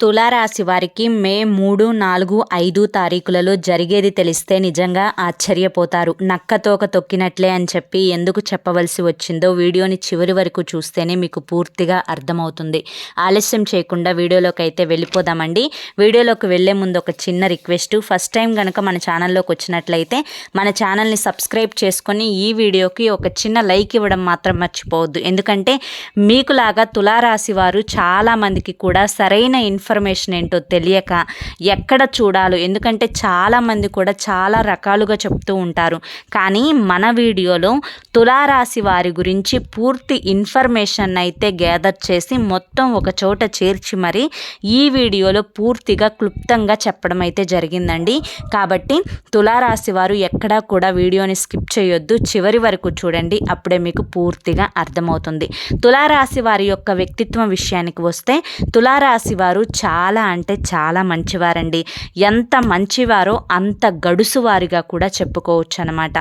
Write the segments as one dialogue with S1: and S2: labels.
S1: తులారాశి వారికి మే మూడు నాలుగు ఐదు తారీఖులలో జరిగేది తెలిస్తే నిజంగా ఆశ్చర్యపోతారు. నక్కతోక తొక్కినట్లే అని చెప్పి ఎందుకు చెప్పవలసి వచ్చిందో వీడియోని చివరి వరకు చూస్తేనే మీకు పూర్తిగా అర్థమవుతుంది. ఆలస్యం చేయకుండా వీడియోలోకి అయితే వెళ్ళిపోదామండి. వీడియోలోకి వెళ్ళే ముందు ఒక చిన్న రిక్వెస్ట్. ఫస్ట్ టైం కనుక మన ఛానల్లోకి వచ్చినట్లయితే మన ఛానల్ని సబ్స్క్రైబ్ చేసుకొని ఈ వీడియోకి ఒక చిన్న లైక్ ఇవ్వడం మాత్రం మర్చిపోవద్దు. ఎందుకంటే మీకులాగా తులారాశి వారు చాలామందికి కూడా సరైన ఇన్ఫర్మేషన్ ఇన్ఫర్మేషన్ ఏంటో తెలియక ఎక్కడ చూడాలో ఎందుకంటే చాలామంది కూడా చాలా రకాలుగా చెప్తూ ఉంటారు. కానీ మన వీడియోలో తులారాశి వారి గురించి పూర్తి ఇన్ఫర్మేషన్ అయితే గ్యాదర్ చేసి మొత్తం ఒక చోట చేర్చి మరి ఈ వీడియోలో పూర్తిగా క్లుప్తంగా చెప్పడం అయితే జరిగిందండి. కాబట్టి తులారాశి వారు ఎక్కడా కూడా వీడియోని స్కిప్ చేయొద్దు. చివరి వరకు చూడండి అప్పుడే మీకు పూర్తిగా అర్థమవుతుంది. తులారాశి వారి యొక్క వ్యక్తిత్వం విషయానికి వస్తే తులారాశి వారు చాలా అంటే చాలా మంచివారండి. ఎంత మంచివారో అంత గడుసువారిగా కూడా చెప్పుకోవచ్చు అనమాట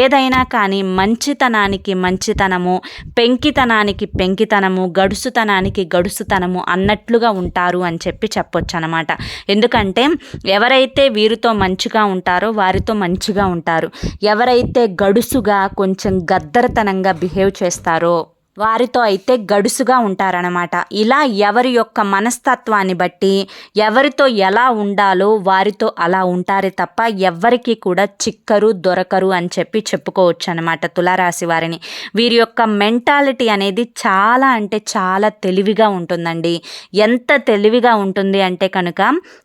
S1: ఏదైనా కానీ మంచితనానికి మంచితనము పెంకితనానికి పెంకితనము గడుసుతనానికి గడుసుతనము అన్నట్లుగా ఉంటారు అని చెప్పి చెప్పొచ్చు అనమాట ఎందుకంటే ఎవరైతే వీరితో మంచిగా ఉంటారో వారితో మంచిగా ఉంటారు. ఎవరైతే గడుసుగా కొంచెం గద్దరతనంగా బిహేవ్ చేస్తారో వారితో అయితే గడుసుగా ఉంటారనమాట ఇలా ఎవరి యొక్క మనస్తత్వాన్ని బట్టి ఎవరితో ఎలా ఉండాలో వారితో అలా ఉంటారే తప్ప ఎవ్వరికి కూడా చిక్కరు దొరకరు అని చెప్పి చెప్పుకోవచ్చు అనమాట తులారాశి వారిని. వీరి యొక్క మెంటాలిటీ అనేది చాలా అంటే చాలా తెలివిగా ఉంటుందండి. ఎంత తెలివిగా ఉంటుంది అంటే కనుక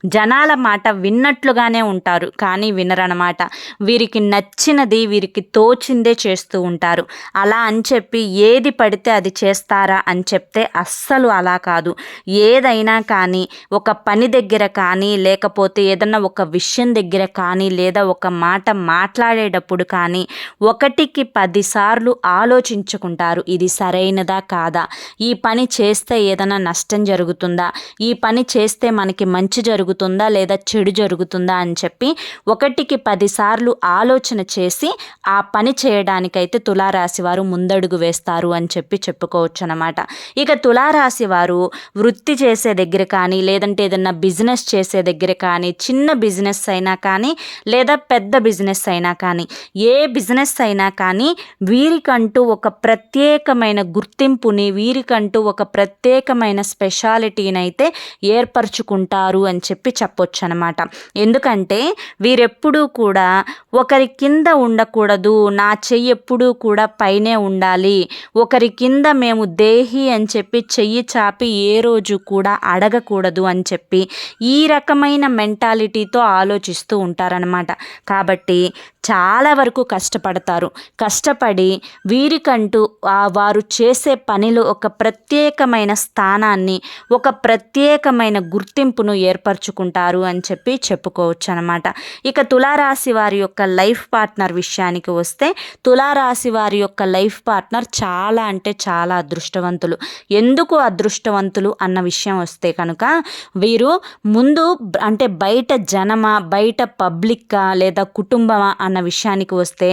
S1: జనాల మాట విన్నట్లుగానే ఉంటారు కానీ వినరనమాట వీరికి నచ్చినది వీరికి తోచిందే చేస్తూ ఉంటారు. అలా అని చెప్పి ఏది పడి పడితే అది చేస్తారా అని చెప్తే అస్సలు అలా కాదు. ఏదైనా కానీ ఒక పని దగ్గర కానీ లేకపోతే ఏదన్నా ఒక విషయం దగ్గర కానీ లేదా ఒక మాట మాట్లాడేటప్పుడు కానీ ఒకటికి పదిసార్లు ఆలోచించుకుంటారు. ఇది సరైనదా కాదా? ఈ పని చేస్తే ఏదైనా నష్టం జరుగుతుందా? ఈ పని చేస్తే మనకి మంచి జరుగుతుందా? లేదా చెడు జరుగుతుందా? అని చెప్పి ఒకటికి పదిసార్లు ఆలోచన చేసి ఆ పని చేయడానికైతే తులారాశి వారు ముందడుగు వేస్తారు అని చెప్పి చెప్పి చెప్పుకోవచ్చు అనమాట ఇక తులారాశి వారు వృత్తి చేసే దగ్గర కానీ లేదంటే ఏదన్నా బిజినెస్ చేసే దగ్గర కానీ చిన్న బిజినెస్ అయినా కానీ లేదా పెద్ద బిజినెస్ అయినా కానీ ఏ బిజినెస్ అయినా కానీ వీరికంటూ ఒక ప్రత్యేకమైన గుర్తింపుని వీరికంటూ ఒక ప్రత్యేకమైన స్పెషాలిటీని అయితే ఏర్పరచుకుంటారు అని చెప్పి చెప్పొచ్చు అనమాట ఎందుకంటే వీరెప్పుడూ కూడా ఒకరి కింద ఉండకూడదు నా చెయ్యి ఎప్పుడూ కూడా పైనే ఉండాలి ఒకరి కింద మేము దేహి అని చెప్పి చెయ్యి చాపి ఏ రోజు కూడా అడగకూడదు అని చెప్పి ఈ రకమైన మెంటాలిటీతో ఆలోచిస్తూ ఉంటారనమాట కాబట్టి చాలా వరకు కష్టపడతారు. కష్టపడి వీరికంటూ వారు చేసే పనిలో ఒక ప్రత్యేకమైన స్థానాన్ని ఒక ప్రత్యేకమైన గుర్తింపును ఏర్పరచుకుంటారు అని చెప్పి చెప్పుకోవచ్చు అనమాట ఇక తులారాశి వారి యొక్క లైఫ్ పార్ట్నర్ విషయానికి వస్తే తులారాశి వారి యొక్క లైఫ్ పార్ట్నర్ చాలా అంటే చాలా అదృష్టవంతులు. ఎందుకు అదృష్టవంతులు అన్న విషయం వస్తే కనుక వీరు ముందు అంటే బయట జనమా బయట పబ్లిక్కా లేదా కుటుంబమా అన్న విషయానికి వస్తే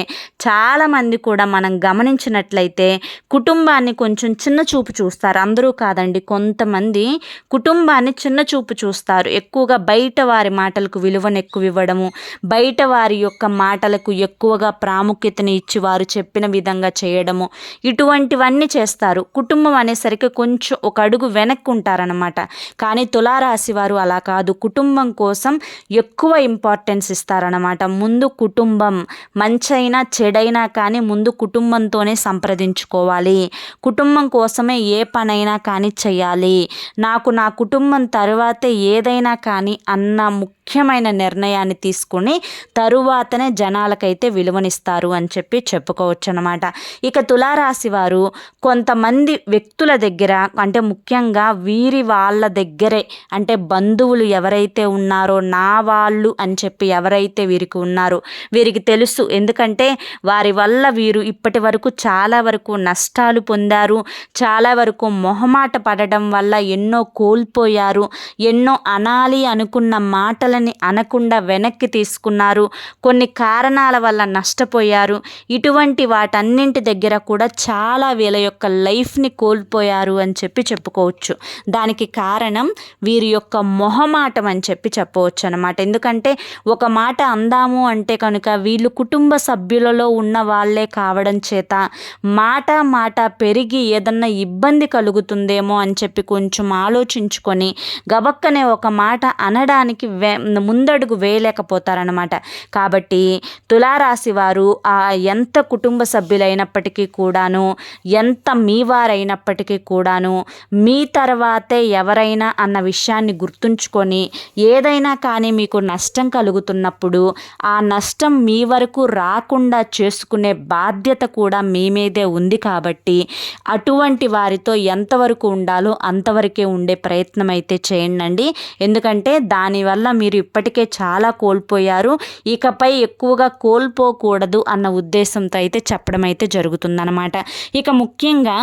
S1: చాలామంది కూడా మనం గమనించినట్లయితే కుటుంబాన్ని కొంచెం చిన్న చూపు చూస్తారు. అందరూ కాదండి కొంతమంది కుటుంబాన్ని చిన్న చూపు చూస్తారు. ఎక్కువగా బయట వారి మాటలకు విలువను ఎక్కువ ఇవ్వడము బయట వారి యొక్క మాటలకు ఎక్కువగా ప్రాముఖ్యతను ఇచ్చి వారు చెప్పిన విధంగా చేయడము ఇటువంటివన్నీ చేస్తారు. కుటుంబం అనేసరికి కొంచెం ఒక అడుగు వెనక్కి ఉంటారనమాట కానీ తులారాశి వారు అలా కాదు. కుటుంబం కోసం ఎక్కువ ఇంపార్టెన్స్ ఇస్తారనమాట ముందు కుటుంబం మంచైనా చెడైనా కానీ ముందు కుటుంబంతోనే సంప్రదించుకోవాలి. కుటుంబం కోసమే ఏ పనైనా కానీ చేయాలి నాకు నా కుటుంబం తర్వాతే ఏదైనా కానీ అన్న ముఖ్యమైన నిర్ణయాన్ని తీసుకుని తరువాతనే జనాలకైతే విలువనిస్తారు అని చెప్పి చెప్పుకోవచ్చు అనమాట ఇక తులారాశి వారు కొంతమంది వ్యక్తుల దగ్గర అంటే ముఖ్యంగా వీరి వాళ్ళ దగ్గరే అంటే బంధువులు ఎవరైతే ఉన్నారో నా వాళ్ళు అని చెప్పి ఎవరైతే వీరికి ఉన్నారో వీరికి తెలుసు. ఎందుకంటే వారి వల్ల వీరు ఇప్పటి వరకు చాలా వరకు నష్టాలు పొందారు. చాలా వరకు మొహమాట పడడం వల్ల ఎన్నో కోల్పోయారు. ఎన్నో అనాలి అనుకున్న మాటలు మాటలని అనకుండా వెనక్కి తీసుకున్నారు. కొన్ని కారణాల వల్ల నష్టపోయారు. ఇటువంటి వాటన్నింటి దగ్గర కూడా చాలా వీళ్ళ యొక్క లైఫ్ని కోల్పోయారు అని చెప్పి చెప్పుకోవచ్చు. దానికి కారణం వీరి యొక్క మొహమాటం అని చెప్పి చెప్పవచ్చు అనమాట ఎందుకంటే ఒక మాట అందాము అంటే కనుక వీళ్ళు కుటుంబ సభ్యులలో ఉన్న వాళ్ళే కావడం చేత మాట మాట పెరిగి ఏదన్నా ఇబ్బంది కలుగుతుందేమో అని చెప్పి కొంచెం ఆలోచించుకొని గబక్కనే ఒక మాట అనడానికి వె ముందడుగు వేయలేకపోతారనమాట కాబట్టి తులారాశి వారు ఆ ఎంత కుటుంబ సభ్యులైనప్పటికీ కూడాను ఎంత మీ వారైనప్పటికీ కూడాను మీ తర్వాతే ఎవరైనా అన్న విషయాన్ని గుర్తుంచుకొని ఏదైనా కానీ మీకు నష్టం కలుగుతున్నప్పుడు ఆ నష్టం మీ వరకు రాకుండా చేసుకునే బాధ్యత కూడా మీ మీదే ఉంది కాబట్టి అటువంటి వారితో ఎంతవరకు ఉండాలో అంతవరకే ఉండే ప్రయత్నం అయితే చేయండి ఎందుకంటే దానివల్ల మీరు ఇప్పటికే చాలా కోల్పోయారు. ఇకపై ఎక్కువగా కోల్పోకూడదు అన్న ఉద్దేశంతో అయితే చెప్పడం అయితే జరుగుతుందన్నమాట. ఇక ముఖ్యంగా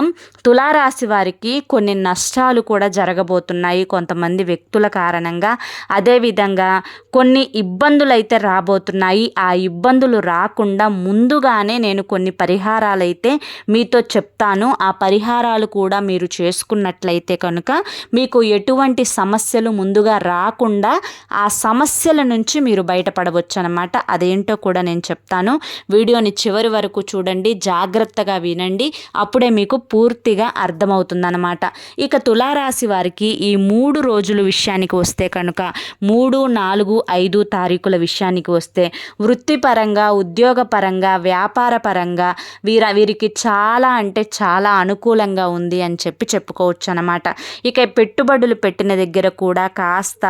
S1: తులారాశి వారికి కొన్ని నష్టాలు కూడా జరగబోతున్నాయి కొంతమంది వ్యక్తుల కారణంగా. అదేవిధంగా కొన్ని ఇబ్బందులు అయితే రాబోతున్నాయి. ఆ ఇబ్బందులు రాకుండా ముందుగానే నేను కొన్ని పరిహారాలు అయితే మీతో చెప్తాను. ఆ పరిహారాలు కూడా మీరు చేసుకున్నట్లయితే కనుక మీకు ఎటువంటి సమస్యలు ముందుగా రాకుండా ఆ సమస్యల నుంచి మీరు బయటపడవచ్చు అనమాట అదేంటో కూడా నేను చెప్తాను. వీడియోని చివరి వరకు చూడండి జాగ్రత్తగా వినండి. అప్పుడే మీకు పూర్తిగా అర్థమవుతుందన్నమాట. ఇక తులారాశి వారికి ఈ మూడు రోజుల విషయానికి వస్తే కనుక మూడు నాలుగు ఐదు తారీఖుల విషయానికి వస్తే వృత్తిపరంగా ఉద్యోగపరంగా వ్యాపార పరంగా వీర వీరికి చాలా అంటే చాలా అనుకూలంగా ఉంది అని చెప్పి చెప్పుకోవచ్చు అనమాట ఇక పెట్టుబడులు పెట్టిన దగ్గర కూడా కాస్త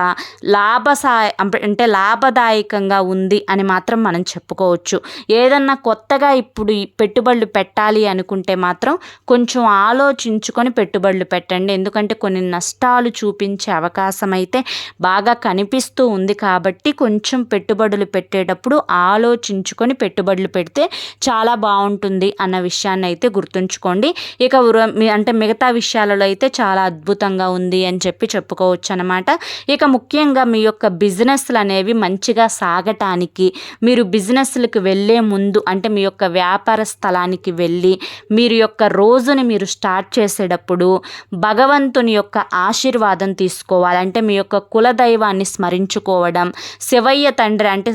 S1: లాభసాయ అంటే లాభదాయకంగా ఉంది అని మాత్రం మనం చెప్పుకోవచ్చు. ఏదన్నా కొత్తగా ఇప్పుడు పెట్టుబడులు పెట్టాలి అనుకుంటే మాత్రం కొంచెం ఆలోచించుకొని పెట్టుబడులు పెట్టండి. ఎందుకంటే కొన్ని నష్టాలు చూపించే అవకాశం అయితే బాగా కనిపిస్తూ ఉంది కాబట్టి కొంచెం పెట్టుబడులు పెట్టేటప్పుడు ఆలోచించుకొని పెట్టుబడులు పెడితే చాలా బాగుంటుంది అన్న విషయాన్ని అయితే గుర్తుంచుకోండి. ఇక అంటే మిగతా విషయాలలో అయితే చాలా అద్భుతంగా ఉంది అని చెప్పి చెప్పుకోవచ్చు అనమాట ఇక ముఖ్యంగా మీ యొక్క బిజినెస్ బిజినెస్లు అనేవి మంచిగా సాగటానికి మీరు బిజినెస్లకు వెళ్ళే ముందు అంటే మీ యొక్క వ్యాపార స్థలానికి వెళ్ళి మీరు యొక్క రోజుని మీరు స్టార్ట్ చేసేటప్పుడు భగవంతుని యొక్క ఆశీర్వాదం తీసుకోవాలంటే మీ యొక్క కులదైవాన్ని స్మరించుకోవడం శివయ్య తండ్రి అంటే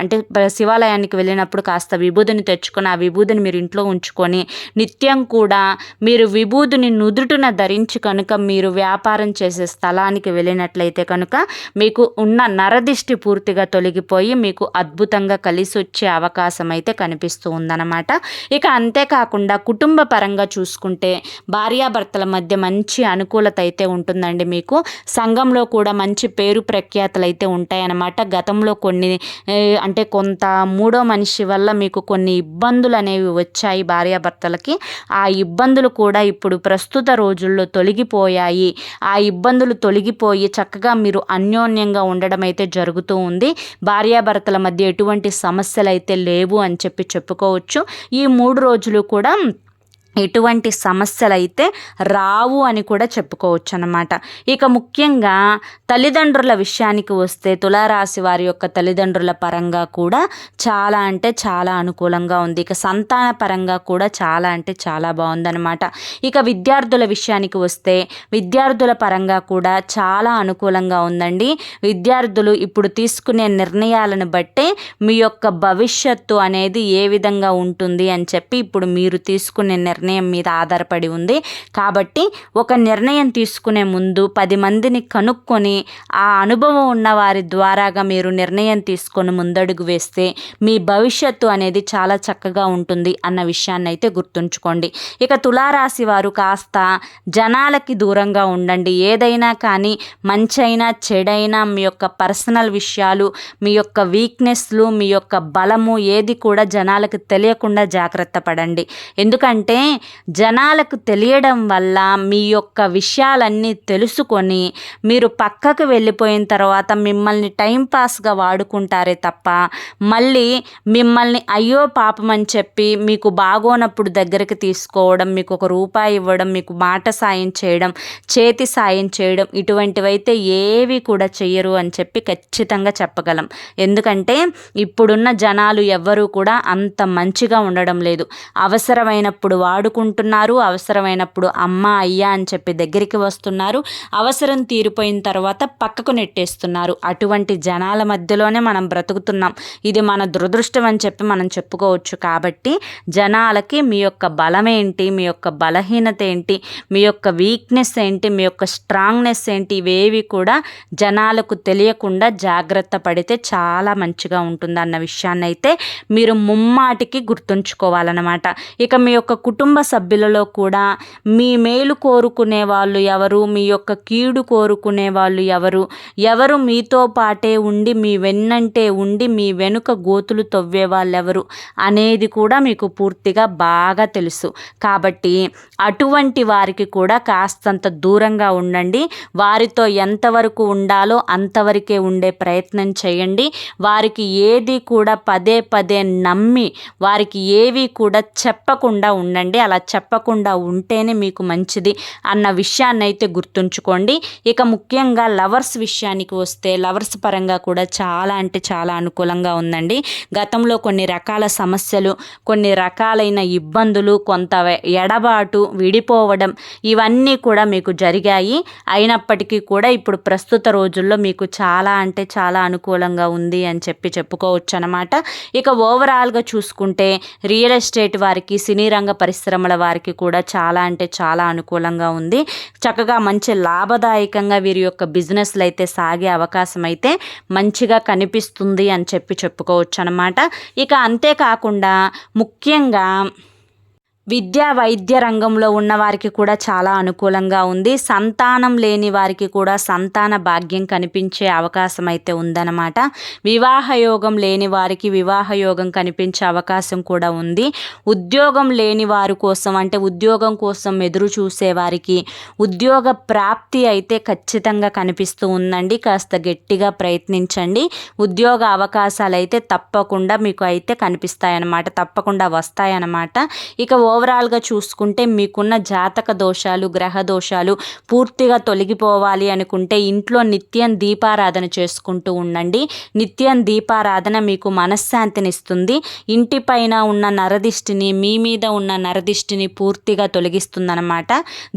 S1: అంటే శివాలయానికి వెళ్ళినప్పుడు కాస్త విభూదిని తెచ్చుకొని ఆ విభూదిని మీరు ఇంట్లో ఉంచుకొని నిత్యం కూడా మీరు విభూదిని నుదుటున ధరించి కనుక మీరు వ్యాపారం చేసే స్థలానికి వెళ్ళినట్లయితే కనుక మీకు ఉన్న నరదిష్టి పూర్తిగా తొలగిపోయి మీకు అద్భుతంగా కలిసి వచ్చే అవకాశం అయితే కనిపిస్తూ ఉందన్నమాట. ఇక అంతేకాకుండా కుటుంబ పరంగా చూసుకుంటే భార్యాభర్తల మధ్య మంచి అనుకూలత అయితే ఉంటుందండి మీకు. సంఘంలో కూడా మంచి పేరు ప్రఖ్యాతలు అయితే ఉంటాయన్నమాట. గతంలో కొన్ని అంటే కొంత మూడో మనిషి వల్ల మీకు కొన్ని ఇబ్బందులు అనేవి వచ్చాయి భార్యాభర్తలకి. ఆ ఇబ్బందులు కూడా ఇప్పుడు ప్రస్తుత రోజుల్లో తొలగిపోయాయి. ఆ ఇబ్బందులు తొలగిపోయి చక్కగా మీరు అన్యోన్యంగా ఉండడం అయితే జరుగుతూ ఉంది. భార్యాభర్తల మధ్య ఎటువంటి సమస్యలు అయితే లేవు అని చెప్పి చెప్పుకోవచ్చు. ఈ మూడు రోజులు కూడా ఎటువంటి సమస్యలైతే రావు అని కూడా చెప్పుకోవచ్చు అన్నమాట ఇక ముఖ్యంగా తల్లిదండ్రుల విషయానికి వస్తే తులారాశి వారి యొక్క తల్లిదండ్రుల పరంగా కూడా చాలా అంటే చాలా అనుకూలంగా ఉంది. ఇక సంతాన పరంగా కూడా చాలా అంటే చాలా బాగుందన్నమాట. ఇక విద్యార్థుల విషయానికి వస్తే విద్యార్థుల పరంగా కూడా చాలా అనుకూలంగా ఉందండి. విద్యార్థులు ఇప్పుడు తీసుకునే నిర్ణయాలను బట్టే మీ యొక్క భవిష్యత్తు అనేది ఏ విధంగా ఉంటుంది అని చెప్పి ఇప్పుడు మీరు తీసుకునే నిర్ణయం నిర్ణయం మీద ఆధారపడి ఉంది. కాబట్టి ఒక నిర్ణయం తీసుకునే ముందు పది మందిని కనుక్కొని ఆ అనుభవం ఉన్న వారి ద్వారాగా మీరు నిర్ణయం తీసుకొని ముందడుగు వేస్తే మీ భవిష్యత్తు అనేది చాలా చక్కగా ఉంటుంది అన్న విషయాన్ని అయితే గుర్తుంచుకోండి. ఇక తులారాశి వారు కాస్త జనాలకి దూరంగా ఉండండి. ఏదైనా కానీ మంచైనా చెడైనా మీ యొక్క పర్సనల్ విషయాలు మీ యొక్క వీక్నెస్లు మీ యొక్క బలము ఏది కూడా జనాలకు తెలియకుండా జాగ్రత్త పడండి. ఎందుకంటే జనాలకు తెలియడం వల్ల మీ యొక్క విషయాలన్నీ తెలుసుకొని మీరు పక్కకు వెళ్ళిపోయిన తర్వాత మిమ్మల్ని టైంపాస్గా వాడుకుంటారే తప్ప మళ్ళీ మిమ్మల్ని అయ్యో పాపం అని చెప్పి మీకు బాగోనప్పుడు దగ్గరికి తీసుకోవడం మీకు ఒక రూపాయి ఇవ్వడం మీకు మాట సాయం చేయడం చేతి సాయం చేయడం ఇటువంటివైతే ఏవి కూడా చెయ్యరు అని చెప్పి ఖచ్చితంగా చెప్పగలం. ఎందుకంటే ఇప్పుడున్న జనాలు ఎవ్వరూ కూడా అంత మంచిగా ఉండడం లేదు. అవసరమైనప్పుడు వాడు వాడుకుంటున్నారు అవసరమైనప్పుడు అమ్మ అయ్యా అని చెప్పి దగ్గరికి వస్తున్నారు. అవసరం తీరిపోయిన తర్వాత పక్కకు నెట్టేస్తున్నారు. అటువంటి జనాల మధ్యలోనే మనం బ్రతుకుతున్నాం. ఇది మన దురదృష్టం అని చెప్పి మనం చెప్పుకోవచ్చు. కాబట్టి జనాలకి మీ యొక్క బలం ఏంటి? మీ యొక్క బలహీనత ఏంటి? మీ యొక్క వీక్నెస్ ఏంటి? మీ యొక్క స్ట్రాంగ్నెస్ ఏంటి? ఇవేవి కూడా జనాలకు తెలియకుండా జాగ్రత్త పడితే చాలా మంచిగా ఉంటుంది అన్న విషయాన్ని అయితే మీరు ముమ్మాటికి గుర్తుంచుకోవాలన్నమాట. ఇక మీ యొక్క కుటుంబ కుటుంబ సభ్యులలో కూడా మీ మేలు కోరుకునే వాళ్ళు ఎవరు? మీ యొక్క కీడు కోరుకునే వాళ్ళు ఎవరు? ఎవరు మీతో పాటే ఉండి మీ వెన్నంటే ఉండి మీ వెనుక గోతులు తవ్వే వాళ్ళెవరు అనేది కూడా మీకు పూర్తిగా బాగా తెలుసు. కాబట్టి అటువంటి వారికి కూడా కాస్తంత దూరంగా ఉండండి. వారితో ఎంతవరకు ఉండాలో అంతవరకే ఉండే ప్రయత్నం చేయండి. వారికి ఏది కూడా పదే పదే నమ్మి వారికి ఏవి కూడా చెప్పకుండా ఉండండి. అలా చెప్పకుండా ఉంటేనే మీకు మంచిది అన్న విషయాన్ని అయితే గుర్తుంచుకోండి. ఇక ముఖ్యంగా లవర్స్ విషయానికి వస్తే లవర్స్ పరంగా కూడా చాలా అంటే చాలా అనుకూలంగా ఉందండి. గతంలో కొన్ని రకాల సమస్యలు కొన్ని రకాలైన ఇబ్బందులు కొంత ఎడబాటు విడిపోవడం ఇవన్నీ కూడా మీకు జరిగాయి. అయినప్పటికీ కూడా ఇప్పుడు ప్రస్తుత రోజుల్లో మీకు చాలా అంటే చాలా అనుకూలంగా ఉంది అని చెప్పి చెప్పుకోవచ్చు అనమాట ఇక ఓవరాల్గా చూసుకుంటే రియల్ ఎస్టేట్ వారికి సినీ రంగ పరిశ్రమల వారికి కూడా చాలా అంటే చాలా అనుకూలంగా ఉంది. చక్కగా మంచి లాభదాయకంగా వీరి యొక్క బిజినెస్లు అయితే సాగే అవకాశం అయితే మంచిగా కనిపిస్తుంది అని చెప్పి చెప్పుకోవచ్చు అనమాట ఇక అంతేకాకుండా ముఖ్యంగా విద్యా వైద్య రంగంలో ఉన్న వారికి కూడా చాలా అనుకూలంగా ఉంది. సంతానం లేని వారికి కూడా సంతాన భాగ్యం కనిపించే అవకాశం అయితే ఉందన్నమాట. వివాహ యోగం లేని వారికి వివాహ యోగం కనిపించే అవకాశం కూడా ఉంది. ఉద్యోగం లేని వారి కోసం అంటే ఉద్యోగం కోసం ఎదురు చూసే వారికి ఉద్యోగ ప్రాప్తి అయితే ఖచ్చితంగా కనిపిస్తూ ఉందండి. కాస్త గట్టిగా ప్రయత్నించండి. ఉద్యోగ అవకాశాలు అయితే తప్పకుండా మీకు అయితే కనిపిస్తాయన్నమాట. తప్పకుండా వస్తాయన్నమాట. ఇక ఓవరాల్గా చూసుకుంటే మీకున్న జాతక దోషాలు గ్రహ దోషాలు పూర్తిగా తొలగిపోవాలి అనుకుంటే ఇంట్లో నిత్యం దీపారాధన చేసుకుంటూ ఉండండి. నిత్యం దీపారాధన మీకు మనశ్శాంతినిస్తుంది. ఇంటిపైన ఉన్న నరదిష్టిని మీ మీద ఉన్న నరదిష్టిని పూర్తిగా తొలగిస్తుందన్నమాట.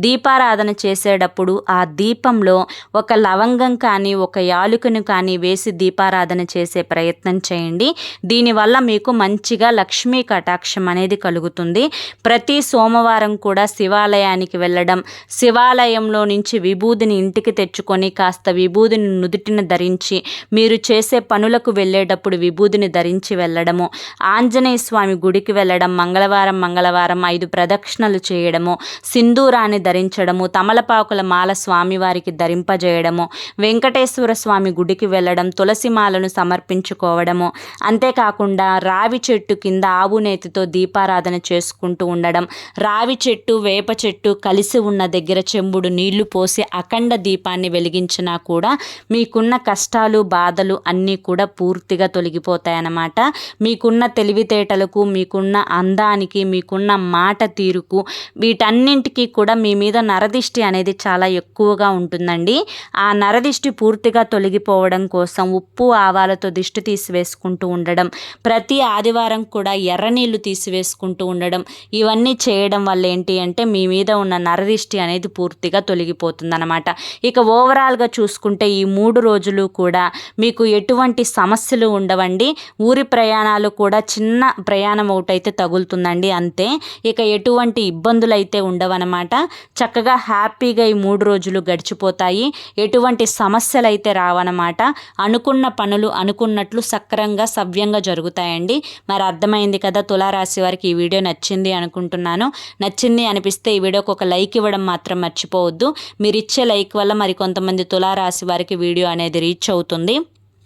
S1: దీపారాధన చేసేటప్పుడు ఆ దీపంలో ఒక లవంగం కానీ ఒక యాలుకను కానీ వేసి దీపారాధన చేసే ప్రయత్నం చేయండి. దీనివల్ల మీకు మంచిగా లక్ష్మీ కటాక్షం అనేది కలుగుతుంది. ప్రతి సోమవారం కూడా శివాలయానికి వెళ్ళడం శివాలయంలో నుంచి విభూదిని ఇంటికి తెచ్చుకొని కాస్త విభూదిని నుదుటిని ధరించి మీరు చేసే పనులకు వెళ్ళేటప్పుడు విభూదిని ధరించి వెళ్ళడము ఆంజనేయ స్వామి గుడికి వెళ్ళడం మంగళవారం మంగళవారం ఐదు ప్రదక్షిణలు చేయడము సింధూరాన్ని ధరించడము తమలపాకుల మాల స్వామివారికి ధరింపజేయడము వెంకటేశ్వర స్వామి గుడికి వెళ్ళడం తులసి మాలను సమర్పించుకోవడము అంతేకాకుండా రావి చెట్టు కింద ఆవు నేతితో దీపారాధన చేసుకుంటూ ఉండడం. రావి చెట్టు వేప చెట్టు కలిసి ఉన్న దగ్గర చెంబుడు నీళ్ళు పోసి అఖండ దీపాన్ని వెలిగించినా కూడా మీకున్న కష్టాలు బాధలు అన్నీ కూడా పూర్తిగా తొలగిపోతాయన్నమాట. మీకున్న తెలివితేటలకు మీకున్న అందానికి మీకున్న మాట తీరుకు వీటన్నింటికి కూడా మీ మీద నరదిష్టి అనేది చాలా ఎక్కువగా ఉంటుందండి. ఆ నరదిష్టి పూర్తిగా తొలగిపోవడం కోసం ఉప్పు ఆవాలతో దిష్టి తీసివేసుకుంటూ ఉండడం. ప్రతి ఆదివారం కూడా ఎర్ర నీళ్ళు తీసివేసుకుంటూ ఉండడం. ఇవన్నీ చేయడం వల్ల ఏంటి అంటే మీ మీద ఉన్న నరదిష్టి అనేది పూర్తిగా తొలగిపోతుందన్నమాట. ఇక ఓవరాల్గా చూసుకుంటే ఈ మూడు రోజులు కూడా మీకు ఎటువంటి సమస్యలు ఉండవండి. ఊరి ప్రయాణాలు కూడా చిన్న ప్రయాణం ఒకటైతే తగులుతుందండి అంతే. ఇక ఎటువంటి ఇబ్బందులు అయితే ఉండవన్నమాట. చక్కగా హ్యాపీగా ఈ మూడు రోజులు గడిచిపోతాయి. ఎటువంటి సమస్యలు అయితే రావన్నమాట. అనుకున్న పనులు అనుకున్నట్లు సక్రంగా సవ్యంగా జరుగుతాయండి. మరి అర్థమైంది కదా తులారాశి వారికి ఈ వీడియో నచ్చింది అనుకుంటున్నాను. నచ్చింది అనిపిస్తే ఈ వీడియోకి ఒక లైక్ ఇవ్వడం మాత్రం మర్చిపోవద్దు. మీరు ఇచ్చే లైక్ వల్ల మరి కొంతమంది తులారాశి వారికి వీడియో అనేది రీచ్ అవుతుంది.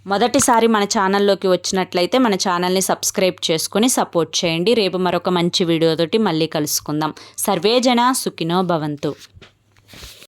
S1: మొదటిసారి మన ఛానల్లోకి వచ్చినట్లయితే మన ఛానల్ని సబ్స్క్రైబ్ చేసుకుని సపోర్ట్ చేయండి. రేపు మరొక మంచి వీడియోతోటి మళ్ళీ కలుసుకుందాం. సర్వేజన సుఖినో భవంతు.